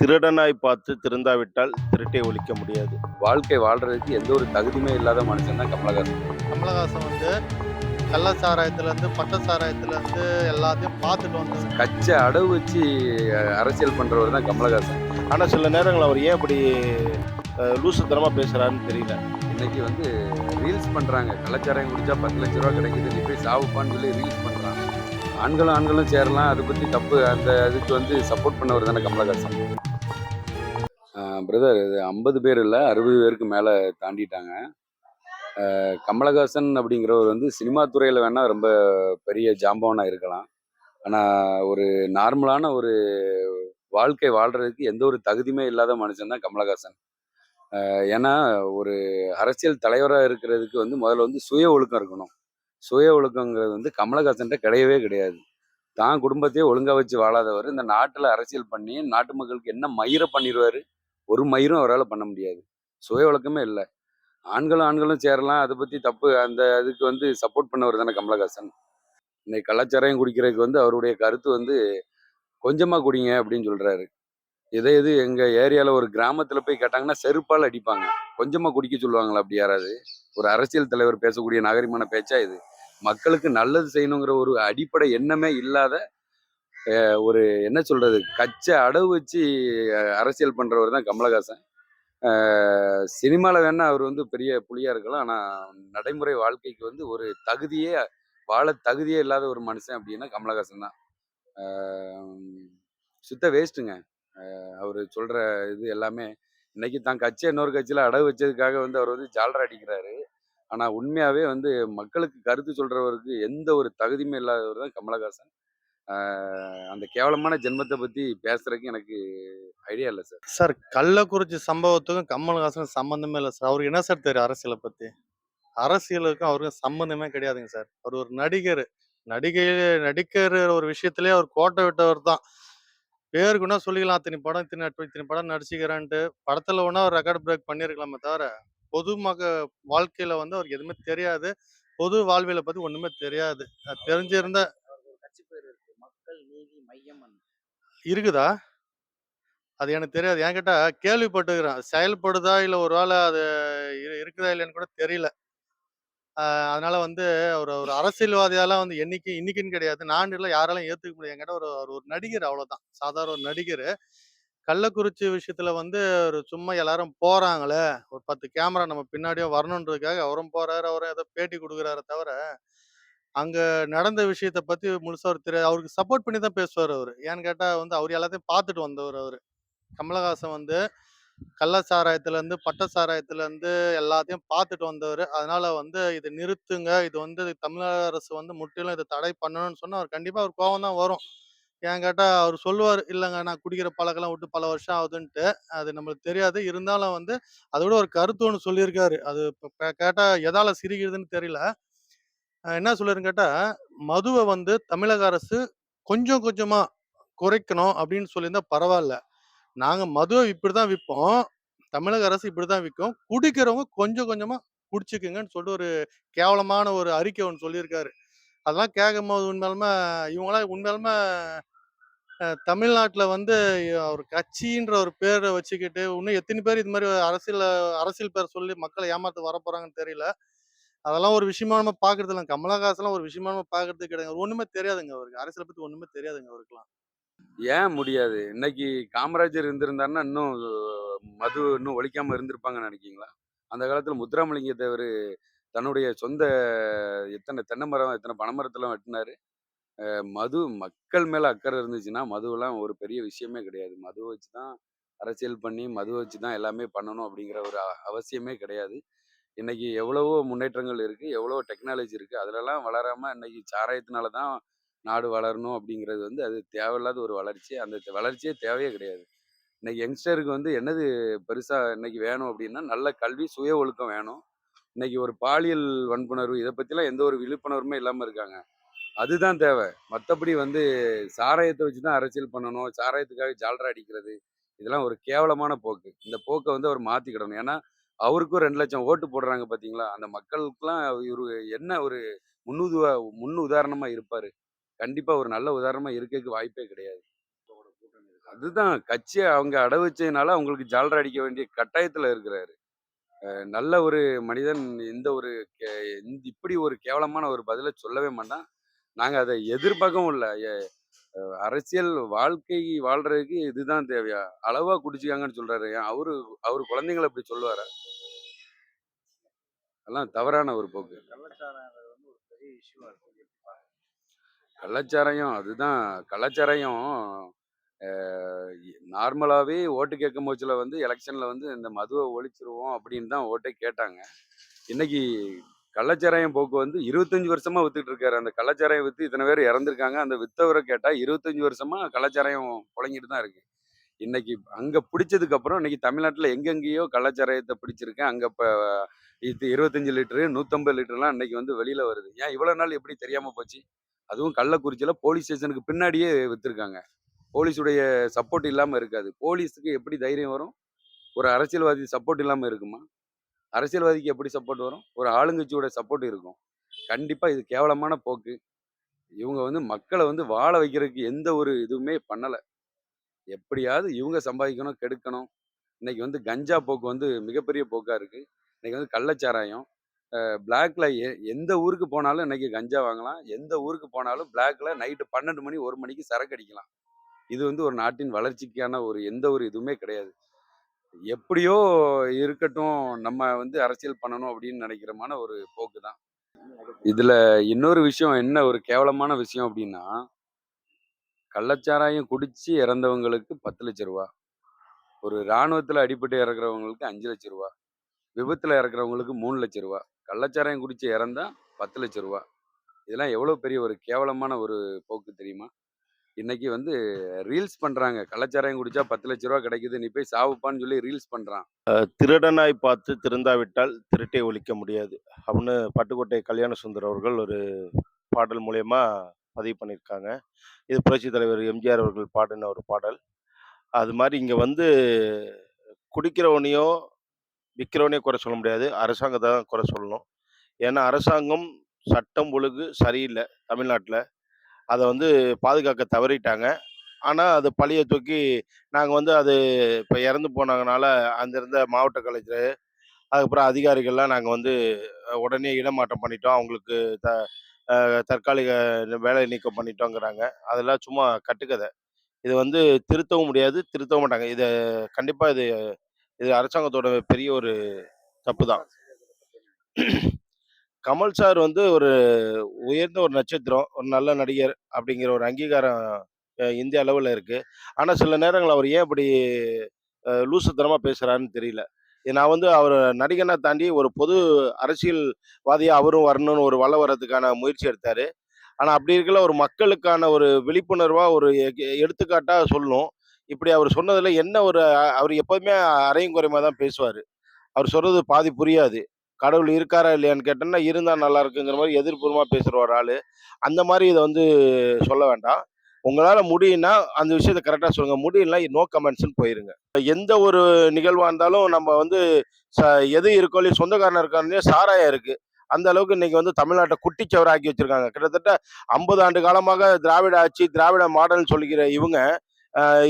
திருடனாய் பார்த்து திருந்தாவிட்டால் திருட்டை ஒழிக்க முடியாது. வாழ்க்கை வாழ்றதுக்கு எந்த ஒரு தகுதியுமே இல்லாத மனுஷன் தான் கமலஹாசன். கமலஹாசன் வந்து கள்ள சாராயத்துலேருந்து பட்ட சாராயத்துலேருந்து எல்லாத்தையும் பார்த்துட்டு வந்து கச்ச அடவு வச்சு அரசியல் பண்றவர் தான் கமலஹாசன். ஆனா சில நேரங்கள் அவர் ஏன் இப்படி அஹ், லூசுத்தனமா பேசுறாருன்னு தெரியல. இன்னைக்கு வந்து ரீல்ஸ் பண்றாங்க. கலாச்சாரம் குடிச்சா பத்து லட்ச ரூபா கிடைக்குது. நீ போய் சாவுப்பான்னு சொல்லி ரீல்ஸ் பண்றாங்க. ஆண்களும் ஆண்களும் சேரலாம். அதை பற்றி தப்பு. அந்த இதுக்கு வந்து சப்போர்ட் பண்ணவர் தானே கமலஹாசன். பிரதர் இது ஐம்பது பேர் இல்லை அறுபது பேருக்கு மேலே தாண்டிட்டாங்க. கமலஹாசன் அப்படிங்கிறவர் வந்து சினிமா துறையில் வேணால் ரொம்ப பெரிய ஜாம்பவனாக இருக்கலாம். ஆனால் ஒரு நார்மலான ஒரு வாழ்க்கை வாழ்கிறதுக்கு எந்த ஒரு தகுதியுமே இல்லாத மனுஷன் தான் கமலஹாசன். ஏன்னா ஒரு அரசியல் தலைவராக இருக்கிறதுக்கு வந்து முதல்ல வந்து சுய ஒழுக்கம் இருக்கணும். சுய ஒழுக்கங்கிறது வந்து கமலஹாசன்ட்ட கிடையவே கிடையாது. தான் குடும்பத்தையே ஒழுங்கா வச்சு வாழாதவர். இந்த நாட்டில் அரசியல் பண்ணி நாட்டு மக்களுக்கு என்ன மயிரை பண்ணிடுவாரு ஒரு மயிரும் அவரால் பண்ண முடியாது. சுய ஒழுக்கமே இல்லை. ஆண்களும் ஆண்களும் சேரலாம். அதை பற்றி தப்பு அந்த அதுக்கு வந்து சப்போர்ட் பண்ணவர் தானே கமலஹாசன். இன்னைக்கு கலாச்சாரம் குடிக்கிறதுக்கு வந்து அவருடைய கருத்து வந்து கொஞ்சமாக குடிங்க அப்படின்னு சொல்கிறாரு இதே இது எங்கள் ஏரியாவில் ஒரு கிராமத்தில் போய் கேட்டாங்கன்னா செருப்பால் அடிப்பாங்க. கொஞ்சமாக குடிக்க சொல்லுவாங்களா அப்படி யாராவது? ஒரு அரசியல் தலைவர் பேசக்கூடிய நாகரிகமான பேச்சா இது? மக்களுக்கு நல்லது செய்யணுங்கிற ஒரு அடிப்படை எண்ணமே இல்லாத ஒரு என்ன சொல்றது கச்ச அடவு வச்சு அரசியல் பண்றவர் தான் கமலஹாசன். சினிமாவில் வேணா அவர் வந்து பெரிய புலியா இருக்கலாம். ஆனால் நடைமுறை வாழ்க்கைக்கு வந்து ஒரு தகுதியே வாழ தகுதியே இல்லாத ஒரு மனுஷன் அப்படின்னா கமலஹாசன் தான். சுத்த வேஸ்ட்டுங்க. அவர் சொல்ற இது எல்லாமே இன்னைக்கு தான் கட்சி இன்னொரு கட்சியில் அடகு வச்சதுக்காக வந்து அவர் வந்து ஜால்ரா அடிக்கிறாரு. ஆனால் உண்மையாகவே வந்து மக்களுக்கு கருத்து சொல்கிறவருக்கு எந்த ஒரு தகுதியுமே இல்லாதவர் தான் கமலஹாசன். அந்த கேவலமான ஜென்மத்தை பற்றி பேசுறதுக்கு எனக்கு ஐடியா இல்லை சார் சார் கள்ளக்குறிச்சி சம்பவத்துக்கும் கமலஹாசனுக்கும் சம்மந்தமே இல்லை சார் அவருக்கு என்ன சார் தெரியும் அரசியலை பற்றி அரசியலுக்கும் அவருக்கும் சம்மந்தமே கிடையாதுங்க சார் அவர் ஒரு நடிகர். நடிகை நடிக்கிற ஒரு விஷயத்திலே அவர் கோட்டை விட்டவர் தான். பேருக்குன்னா சொல்லிக்கலாம். இத்தனை படம் இத்தனை இத்தனை படம் நடிச்சுக்கிறேன்ட்டு. படத்தில் ஒன்றா ஒரு ரெக்கார்டு பிரேக் பண்ணியிருக்கலாமே தவிர பொதுமக வாழ்க்கையில வந்து அவருக்கு எதுவுமே தெரியாது. பொது வாழ்வியலை பத்தி ஒண்ணுமே தெரியாது. அது தெரிஞ்சிருந்த கட்சி பேர் இருக்கு. மக்கள் நீதி மையம் இருக்குதா? அது எனக்கு தெரியாது. என்கிட்ட கேள்விப்பட்டுக்கிறேன் செயல்படுதா இல்லை ஒரு வேளை அது இரு- இருக்குதா இல்லைன்னு கூட தெரியல. அதனால வந்து ஒரு ஒரு அரசியல்வாதியாலாம் வந்து என்னைக்கு இன்னைக்குன்னு கிடையாது. நான் இல்லை யாராலும் ஏத்துக்க முடியாது. என்கிட்ட ஒரு ஒரு ஒரு நடிகர் அவ்வளவுதான். சாதாரண ஒரு நடிகர். கள்ளக்குறிச்சி விஷயத்துல வந்து ஒரு சும்மா எல்லாரும் போறாங்களே ஒரு பத்து கேமரா நம்ம பின்னாடியே வரணுன்றதுக்காக அவரும் போறாரு அவரும் ஏதோ பேட்டி கொடுக்குறாரு தவிர அங்க நடந்த விஷயத்த பத்தி முழுசா அவர் தெரியாது. அவருக்கு சப்போர்ட் பண்ணி தான் பேசுவார் அவர். ஏன்னு கேட்டா வந்து அவர் எல்லாத்தையும் பார்த்துட்டு வந்தவர் அவர். கமலஹாசன் வந்து கள்ள சாராயத்துல இருந்து பட்ட சாராயத்துல இருந்து எல்லாத்தையும் பார்த்துட்டு வந்தவர். அதனால வந்து இதை நிறுத்துங்க. இது வந்து தமிழக அரசு வந்து முற்றிலும் இதை தடை பண்ணணும்னு சொன்னா அவர் கண்டிப்பா அவர் கோவம் தான் வரும். ஏன் கேட்டா அவர் சொல்லுவார் இல்லைங்க நான் குடிக்கிற பழக்கெல்லாம் விட்டு பல வருஷம் ஆகுதுன்ட்டு அது நம்மளுக்கு தெரியாது. இருந்தாலும் வந்து அதோட ஒரு கருத்து ஒன்று சொல்லியிருக்காரு. அது இப்ப கே- கேட்டா எதால சிரிக்கிறதுன்னு தெரியல. என்ன சொல்லிருன்னு கேட்டா மதுவை வந்து தமிழக அரசு கொஞ்சம் கொஞ்சமா குறைக்கணும் அப்படின்னு சொல்லியிருந்தா பரவாயில்ல. நாங்க மதுவை இப்படிதான் விற்போம் தமிழக அரசு இப்படிதான் விற்கும் குடிக்கிறவங்க கொஞ்சம் கொஞ்சமா குடிச்சுக்குங்கன்னு சொல்லிட்டு ஒரு கேவலமான ஒரு அறிக்கை ஒன்று சொல்லியிருக்காரு. அதெல்லாம் கேட்கும்போது உண்மையாலுமே இவங்களாம் உண்மையாலுமே தமிழ்நாட்டில் வந்து ஒரு கட்சின்ற ஒரு பேரை வச்சுக்கிட்டு இன்னும் எத்தனை பேர் இது மாதிரி அரசியல் அரசியல் பேர் சொல்லி மக்களை ஏமாத்த வர தெரியல. அதெல்லாம் ஒரு விஷயமா நம்ம பார்க்கறது இல்லை கமலஹாசன்லாம் ஒரு விஷயமா நம்ம பார்க்கறது கிடையாது. ஒன்றுமே தெரியாதுங்க. அவருக்கு அரசியலை பற்றி ஒன்றுமே தெரியாதுங்க அவருக்குலாம் ஏன் முடியாது? இன்னைக்கு காமராஜர் இருந்திருந்தாருன்னா இன்னும் மது இன்னும் ஒழிக்காம இருந்திருப்பாங்கன்னு நினைக்கிங்களா அந்த காலத்தில் முத்துராமலிங்க தேவர் தன்னுடைய சொந்த எத்தனை தென்னை மரம் எத்தனை பனைமரத்தெல்லாம் வெட்டினாரு. மது மக்கள் மேலே அக்கறை இருந்துச்சுன்னா மதுவெல்லாம் ஒரு பெரிய விஷயமே கிடையாது. மதுவை வச்சு தான் அரசியல் பண்ணி மதுவை வச்சு தான் எல்லாமே பண்ணணும் அப்படிங்கிற ஒரு அவசியமே கிடையாது. இன்னைக்கு எவ்வளவோ முன்னேற்றங்கள் இருக்குது எவ்வளோ டெக்னாலஜி இருக்குது அதிலெல்லாம் வளராமல் இன்னைக்கு சாராயத்தினால தான் நாடு வளரணும் அப்படிங்கிறது வந்து அது தேவையில்லாத ஒரு வளர்ச்சி. அந்த வளர்ச்சியே தேவையே கிடையாது. இன்னைக்கு யங்ஸ்டருக்கு வந்து என்னது பெருசாக இன்னைக்கு வேணும் அப்படின்னா நல்ல கல்வி சுய ஒழுக்கம் வேணும். இன்னைக்கு ஒரு பாலியல் வன்புணர்வு இதை பற்றிலாம் எந்த ஒரு விழிப்புணர்வுமே இல்லாமல் இருக்காங்க. அதுதான் தேவை. மற்றபடி வந்து சாராயத்தை வச்சு தான் அரசியல் பண்ணணும். சாராயத்துக்காக ஜால்ரா அடிக்கிறது. இதெல்லாம் ஒரு கேவலமான போக்கு. இந்த போக்கை வந்து அவர் மாற்றிக்கிடணும் ஏன்னா அவருக்கும் ரெண்டு லட்சம் ஓட்டு போடுறாங்க பார்த்தீங்களா அந்த மக்களுக்கெல்லாம் இவரு என்ன ஒரு முன்னுதுவா முன் உதாரணமாக இருப்பார்? கண்டிப்பாக ஒரு நல்ல உதாரணமாக இருக்கிறதுக்கு வாய்ப்பே கிடையாது. அதுதான் கட்சியை அவங்க அடை வச்சதுனால அவங்களுக்கு ஜால்ரா அடிக்க வேண்டிய கட்டாயத்தில் இருக்கிறாரு. நல்ல ஒரு மனிதன் இந்த ஒரு கே இந்த இப்படி ஒரு கேவலமான ஒரு பதில சொல்லவே மாட்டான். நாங்க அத எதிர்பார்க்கவும் இல்ல. எ அரசியல் வாழ்க்கை வாழ்றதுக்கு இதுதான் தேவையா? அளவா குடிச்சுக்காங்கன்னு சொல்றாரு. ஏன் அவரு அவரு குழந்தைங்கள இப்படி சொல்லுவாரா? அதெல்லாம் தவறான ஒரு போக்கு. கள்ளச்சாராயங்கிறது வந்து ஒரு பெரிய இஷ்யூவா இருக்கு கள்ளச்சாராயம் அதுதான் கள்ளச்சாராயம் நார்மலாகவே ஓட்டு கேட்கும் போச்சில் வந்து எலெக்ஷனில் வந்து இந்த மதுவை ஒழிச்சிருவோம் அப்படின்னு தான் ஓட்டே கேட்டாங்க. இன்னைக்கு கள்ளச்சாராயம் போக்கு வந்து 25 வருஷமா வித்துட்டு இருக்காரு. அந்த கள்ளச்சாராயம் வித்து இத்தனை பேர் இறந்துருக்காங்க அந்த வித்தவர கேட்டா 25 வருஷமா கள்ளச்சாராயம் புழங்கிட்டு தான் இருக்கு. இன்னைக்கு அங்கே பிடிச்சதுக்கு அப்புறம் இன்னைக்கு தமிழ்நாட்டில் எங்கெங்கேயோ கள்ளச்சாராயத்தை பிடிச்சிருக்கேன். அங்கே இப்போ இது 25 லிட்டரு, 150 லிட்டர்லாம் இன்னைக்கு வந்து வெளியில் வருது. ஏன் இவ்வளோ நாள் எப்படி தெரியாமல் போச்சு? அதுவும் கள்ளக்குறிச்சியில் போலீஸ் ஸ்டேஷனுக்கு பின்னாடியே விற்றுருக்காங்க போலீஸுடைய சப்போர்ட் இல்லாமல் இருக்காது. போலீஸுக்கு எப்படி தைரியம் வரும்? ஒரு அரசியல்வாதி சப்போர்ட் இல்லாமல் இருக்குமா? அரசியல்வாதிக்கு எப்படி சப்போர்ட் வரும்? ஒரு ஆளுங்கட்சியோட சப்போர்ட் இருக்கும். கண்டிப்பாக இது கேவலமான போக்கு. இவங்க வந்து மக்களை வந்து வாழ வைக்கிறதுக்கு எந்த ஒரு இதுவுமே பண்ணலை எப்படியாவது இவங்க சம்பாதிக்கணும், கெடுக்கணும். இன்னைக்கு வந்து கஞ்சா போக்கு வந்து மிகப்பெரிய போக்காக இருக்குது இன்னைக்கு வந்து கள்ளச்சாராயம். பிளாக்ல எ எந்த ஊருக்கு போனாலும் இன்னைக்கு கஞ்சா வாங்கலாம். எந்த ஊருக்கு போனாலும் பிளாக்ல நைட்டு 12 மணி, ஒரு மணிக்கு சரக்கு அடிக்கலாம். இது வந்து ஒரு நாட்டின் வளர்ச்சிக்கான ஒரு எந்த ஒரு இதுவுமே கிடையாது. எப்படியோ இருக்கட்டும், நம்ம வந்து அரசியல் பண்ணணும் அப்படின்னு நினைக்கிறமான ஒரு போக்கு தான். இதுல இன்னொரு விஷயம் என்ன ஒரு கேவலமான விஷயம் அப்படின்னா, கள்ளச்சாராயம் குடிச்சு இறந்தவங்களுக்கு பத்து லட்ச ரூபா ஒரு இராணுவத்தில் அடிபட்டு இறக்குறவங்களுக்கு அஞ்சு லட்ச ரூபா விபத்தில் இறக்குறவங்களுக்கு மூணு லட்ச ரூபா கள்ளச்சாராயம் குடிச்சு இறந்தா ரூ. 10,00,000 இதெல்லாம் எவ்வளோ பெரிய ஒரு கேவலமான ஒரு போக்கு தெரியுமா? இன்னைக்கு வந்து ரீல்ஸ் பண்றாங்க. கலாச்சாரம் குடிச்சா ரூ. 10,00,000 கிடைக்குது. நீ போய் சாவுப்பான்னு சொல்லி ரீல்ஸ் பண்றான். திருடனாய் பார்த்து திருந்தாவிட்டால் திருட்டை ஒழிக்க முடியாது. அப்படின்னு பட்டுக்கோட்டை கல்யாண சுந்தர் அவர்கள் ஒரு பாடல் மூலயமா பதிவு பண்ணியிருக்காங்க. இது புரட்சி தலைவர் எம்ஜிஆர் அவர்கள் பாடின ஒரு பாடல். அது மாதிரி இங்கே வந்து குடிக்கிறவனையோ, விற்கிறவனையோ குறை சொல்ல முடியாது. அரசாங்கத்தை தான் குறை சொல்லணும். ஏன்னா அரசாங்கம் சட்டம் ஒழுங்கு சரியில்லை தமிழ்நாட்டில் அதை வந்து பாதுகாக்க தவறிட்டாங்க. ஆனால் அது பழிய தூக்கி நாங்கள் வந்து அது இப்போ இறந்து போனதுனால அங்க இருந்த மாவட்ட கலெக்டர் அதுக்கப்புறம் அதிகாரிகள்லாம் நாங்கள் வந்து உடனே இடமாற்றம் பண்ணிட்டோம். அவங்களுக்கு த தற்காலிக வேலை நீக்கம் பண்ணிட்டோங்கிறாங்க. அதெல்லாம் சும்மா கட்டுக்கதை. இது வந்து திருத்தவும் முடியாது, திருத்தவும் மாட்டாங்க. இதை கண்டிப்பாக இது இது அரசாங்கத்தோட பெரிய ஒரு தப்பு தான். கமல் சார் வந்து ஒரு உயர்ந்த ஒரு நட்சத்திரம், ஒரு நல்ல நடிகர் அப்படிங்கிற ஒரு அங்கீகாரம் இந்திய அளவில் இருக்குது ஆனால் சில நேரங்கள் அவர் ஏன் இப்படி லூசுத்தனமாக பேசுகிறாருன்னு தெரியல. நான் வந்து அவர் நடிகனை தாண்டி ஒரு பொது அரசியல்வாதியாக அவரும் வரணும்னு ஒரு வள வரதுக்கான முயற்சி எடுத்தார் ஆனால் அப்படி இருக்கல ஒரு மக்களுக்கான ஒரு விழிப்புணர்வாக ஒரு எ சொல்லணும். இப்படி அவர் சொன்னதில் என்ன ஒரு அவர் எப்போதுமே அரையும் குறையுமா தான் பேசுவார் அவர் சொல்கிறது பாதி புரியாது. கடவுள் இருக்காரா இல்லையான்னு கேட்டோம்னா, இருந்தால் நல்லா இருக்குங்கிற மாதிரி எதிர்பூர்வமாக பேசுகிற ஒரு ஆள் அந்த மாதிரி இதை வந்து சொல்ல வேண்டாம். உங்களால் முடியும்னா, அந்த விஷயத்தை கரெக்டாக சொல்லுங்கள் முடியலனா நோ கமெண்ட்ஸ்ன்னு போயிருங்க. எந்த ஒரு நிகழ்வாக இருந்தாலும் நம்ம வந்து ச எது இருக்கோ இல்லையோ சொந்தக்காரன் இருக்கானே சாராயம் இருக்குது அந்த அளவுக்கு இன்னைக்கு வந்து தமிழ்நாட்ட குட்டிச்சுவராக்கி வச்சிருக்காங்க. கிட்டத்தட்ட 50 ஆண்டு காலமாக திராவிட ஆட்சி, திராவிட மாடல்னு சொல்லிக்கிற இவங்க,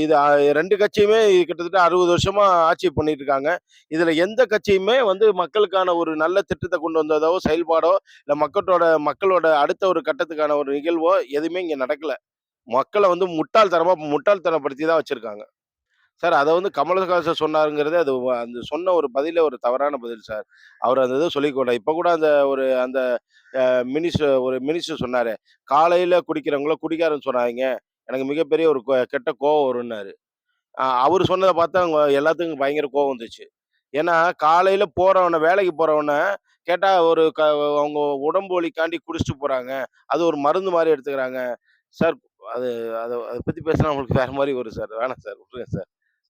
இது ரெண்டு கட்சியுமே கிட்டத்தட்ட 60 வருஷமா ஆட்சி பண்ணிட்டு இருக்காங்க. இதுல எந்த கட்சியுமே வந்து மக்களுக்கான ஒரு நல்ல திட்டத்தை கொண்டு வந்ததோ, செயல்பாடோ, இல்ல மக்களோட மக்களோட அடுத்த ஒரு கட்டத்துக்கான ஒரு நிகழ்வோ எதுவுமே இங்க நடக்கல. மக்களை வந்து முட்டாள்தனமா முட்டாள்தனப்படுத்தி தான் வச்சிருக்காங்க. சார் அதை வந்து கமலஹாசன் சொன்னாருங்கிறது அது அந்த சொன்ன ஒரு பதில ஒரு தவறான பதில் சார். அவர் அந்த இதை சொல்லிக்கூடாது. இப்போ கூட அந்த ஒரு அந்த மினிஸ்டர் ஒரு மினிஸ்டர் சொன்னார் காலையில் குடிக்கிறவங்கள குடிகாரன்னு சொன்னாங்க எனக்கு மிகப்பெரிய ஒரு கெட்ட கோவம் வரும்னாரு." அவர் சொன்னதை பார்த்தா அவங்க எல்லாத்துக்கும் பயங்கர கோவம் வந்துச்சு. ஏன்னா, காலையில் போகிறவனை வேலைக்கு போகிறவனை கேட்டால் ஒரு க அவங்க உடம்பு வலிக்காண்டி குடிச்சிட்டு போகிறாங்க அது ஒரு மருந்து மாதிரி எடுத்துக்கிறாங்க. சார் அது அதை அதை பற்றி பேசினா உங்களுக்கு வேறு மாதிரி வரும் சார். வேணாம் சார். விட்டுருங்க சார்.